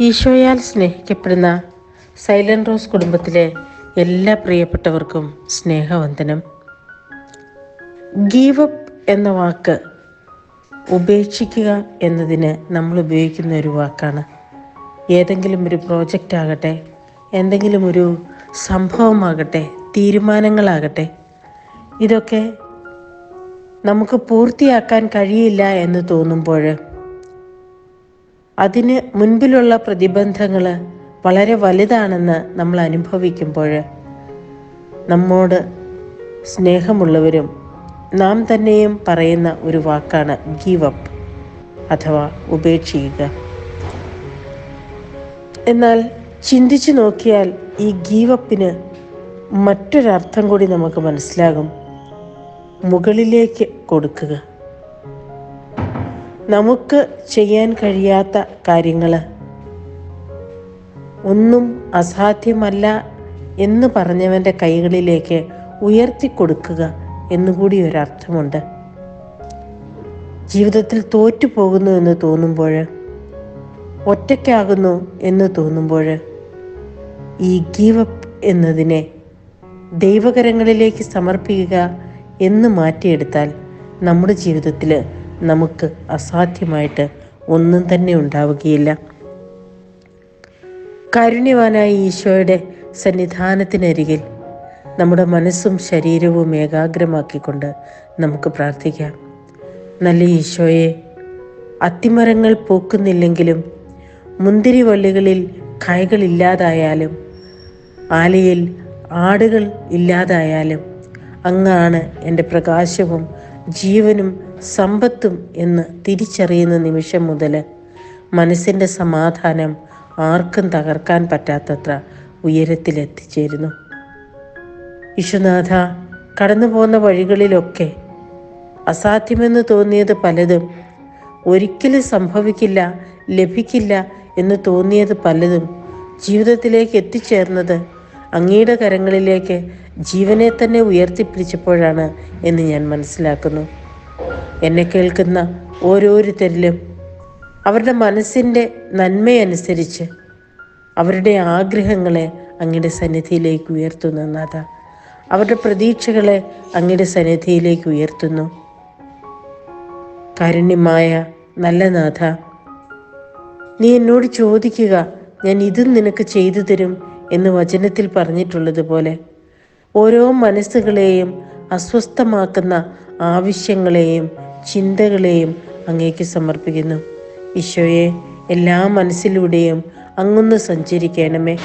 ഈശോയാൽ സ്നേഹിക്കപ്പെടുന്ന silent rose കുടുംബത്തിലെ എല്ലാ പ്രിയപ്പെട്ടവർക്കും സ്നേഹവന്ദനം. ഗീവ് അപ്പ് എന്ന വാക്ക് ഉപേക്ഷിക്കുക എന്നതിന് നമ്മൾ ഉപയോഗിക്കുന്ന ഒരു വാക്കാണ്. ഏതെങ്കിലും ഒരു പ്രോജക്റ്റ് ആകട്ടെ എന്തെങ്കിലും ഒരു സംഭവമാകട്ടെ തീരുമാനങ്ങളാകട്ടെ ഇതൊക്കെ നമുക്ക് പൂർത്തിയാക്കാൻ കഴിയില്ല എന്ന് തോന്നുമ്പോൾ അതിന് മുൻപിലുള്ള പ്രതിബന്ധങ്ങൾ വളരെ വലുതാണെന്ന് നമ്മൾ അനുഭവിക്കുമ്പോൾ നമ്മോട് സ്നേഹമുള്ളവരും നാം തന്നെയും പറയുന്ന ഒരു വാക്കാണ് ഗീവ് അപ്പ് അഥവാ ഉപേക്ഷിക്കുക. എന്നാൽ ചിന്തിച്ചു നോക്കിയാൽ ഈ ഗീവ് അപ്പിന് മറ്റൊരർത്ഥം കൂടി നമുക്ക് മനസ്സിലാകും. മുകളിലേക്ക് കൊടുക്കുക. നമുക്ക് ചെയ്യാൻ കഴിയാത്ത കാര്യങ്ങൾ ഒന്നും അസാധ്യമല്ല എന്ന് പറഞ്ഞവന്റെ കൈകളിലേക്ക് ഉയർത്തി ഉയർത്തിക്കൊടുക്കുക എന്നുകൂടി ഒരർത്ഥമുണ്ട്. ജീവിതത്തിൽ തോറ്റു പോകുന്നു എന്ന് തോന്നുമ്പോൾ ഒറ്റയ്ക്കാകുന്നു എന്ന് തോന്നുമ്പോൾ ഈ ഗീവ് അപ്പ് എന്നതിനെ ദൈവകരങ്ങളിലേക്ക് സമർപ്പിക്കുക എന്ന് മാറ്റിയെടുത്താൽ നമ്മുടെ ജീവിതത്തിൽ നമുക്ക് അസാധ്യമായിട്ട് ഒന്നും തന്നെ ഉണ്ടാവുകയില്ല. കാരുണ്യവാനായ ഈശോയുടെ സന്നിധാനത്തിനരികിൽ നമ്മുടെ മനസ്സും ശരീരവും ഏകാഗ്രമാക്കിക്കൊണ്ട് നമുക്ക് പ്രാർത്ഥിക്കാം. നല്ല ഈശോയെ അത്തിമരങ്ങൾ പൂക്കുന്നില്ലെങ്കിലും മുന്തിരിവള്ളികളിൽ കായകളില്ലാതായാലും ആലയിൽ ആടുകൾ ഇല്ലാതായാലും അങ്ങാണ് എന്റെ പ്രകാശവും ജീവനും സമ്പത്തും എന്ന് തിരിച്ചറിയുന്ന നിമിഷം മുതൽ മനസ്സിന്റെ സമാധാനം ആർക്കും തകർക്കാൻ പറ്റാത്തത്ര ഉയരത്തിലെത്തിച്ചേരുന്നു വിശ്വനാഥ കടന്നു പോകുന്ന വഴികളിലൊക്കെ അസാധ്യമെന്ന് തോന്നിയത് പലതും ഒരിക്കലും സംഭവിക്കില്ല ലഭിക്കില്ല എന്ന് തോന്നിയത് പലതും ജീവിതത്തിലേക്ക് എത്തിച്ചേർന്നത് അങ്ങയുടെ കരങ്ങളിലേക്ക് ജീവനെ തന്നെ ഉയർത്തിപ്പിടിച്ചപ്പോഴാണ് എന്ന് ഞാൻ മനസ്സിലാക്കുന്നു. എന്നെ കേൾക്കുന്ന ഓരോരുത്തരിലും അവരുടെ മനസ്സിന്റെ നന്മയനുസരിച്ച് അവരുടെ ആഗ്രഹങ്ങളെ അങ്ങയുടെ സന്നിധിയിലേക്ക് ഉയർത്തുന്നു നാഥ. അവരുടെ പ്രതീക്ഷകളെ അങ്ങയുടെ സന്നിധിയിലേക്ക് ഉയർത്തുന്നു. കാരുണ്യമായ നല്ല നാഥ നീ എന്നോട് ചോദിക്കുക ഞാൻ ഇതും നിനക്ക് ചെയ്തു തരും എന്ന് വചനത്തിൽ പറഞ്ഞിട്ടുള്ളതുപോലെ ഓരോ മനസ്സുകളെയും അസ്വസ്ഥമാക്കുന്ന ആവശ്യങ്ങളെയും ചിന്തകളെയും അങ്ങേക്ക് സമർപ്പിക്കുന്നു. ഈശോയെ എല്ലാ മനസ്സിലൂടെയും അങ്ങൊന്ന് സഞ്ചരിക്കണമേ.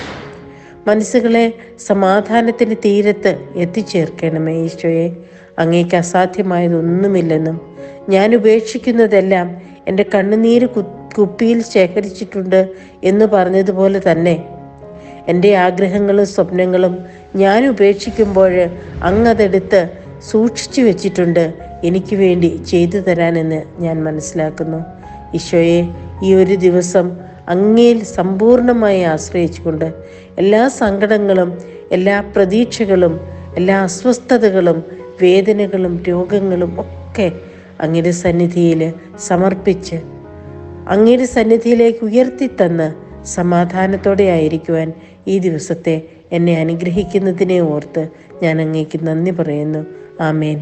മനസ്സുകളെ സമാധാനത്തിന് തീരത്ത് എത്തിച്ചേർക്കണമേ ഈശോയെ. അങ്ങേക്ക് അസാധ്യമായതൊന്നുമില്ലെന്നും ഞാൻ ഉപേക്ഷിക്കുന്നതെല്ലാം എന്റെ കണ്ണുനീര് കുപ്പിയിൽ ശേഖരിച്ചിട്ടുണ്ട് എന്ന് പറഞ്ഞതുപോലെ തന്നെ എന്റെ ആഗ്രഹങ്ങളും സ്വപ്നങ്ങളും ഞാൻ ഉപേക്ഷിക്കുമ്പോൾ അങ്ങതെടുത്ത് സൂക്ഷിച്ചു വെച്ചിട്ടുണ്ട് എനിക്ക് വേണ്ടി ചെയ്തു തരാനെന്ന് ഞാൻ മനസ്സിലാക്കുന്നു. ഈശോയെ ഈ ഒരു ദിവസം അങ്ങയിൽ സമ്പൂർണമായി ആശ്രയിച്ചുകൊണ്ട് എല്ലാ സങ്കടങ്ങളും എല്ലാ പ്രതീക്ഷകളും എല്ലാ അസ്വസ്ഥതകളും വേദനകളും രോഗങ്ങളും ഒക്കെ അങ്ങയുടെ സന്നിധിയിൽ സമർപ്പിച്ച് അങ്ങയുടെ സന്നിധിയിലേക്ക് ഉയർത്തിത്തന്ന് സമാധാനത്തോടെ ആയിരിക്കുവാൻ ഈ ദിവസത്തെ എന്നെ അനുഗ്രഹിക്കുന്നതിനെ ഓർത്ത് ഞാൻ അങ്ങേക്ക് നന്ദി പറയുന്നു. ആമേൻ.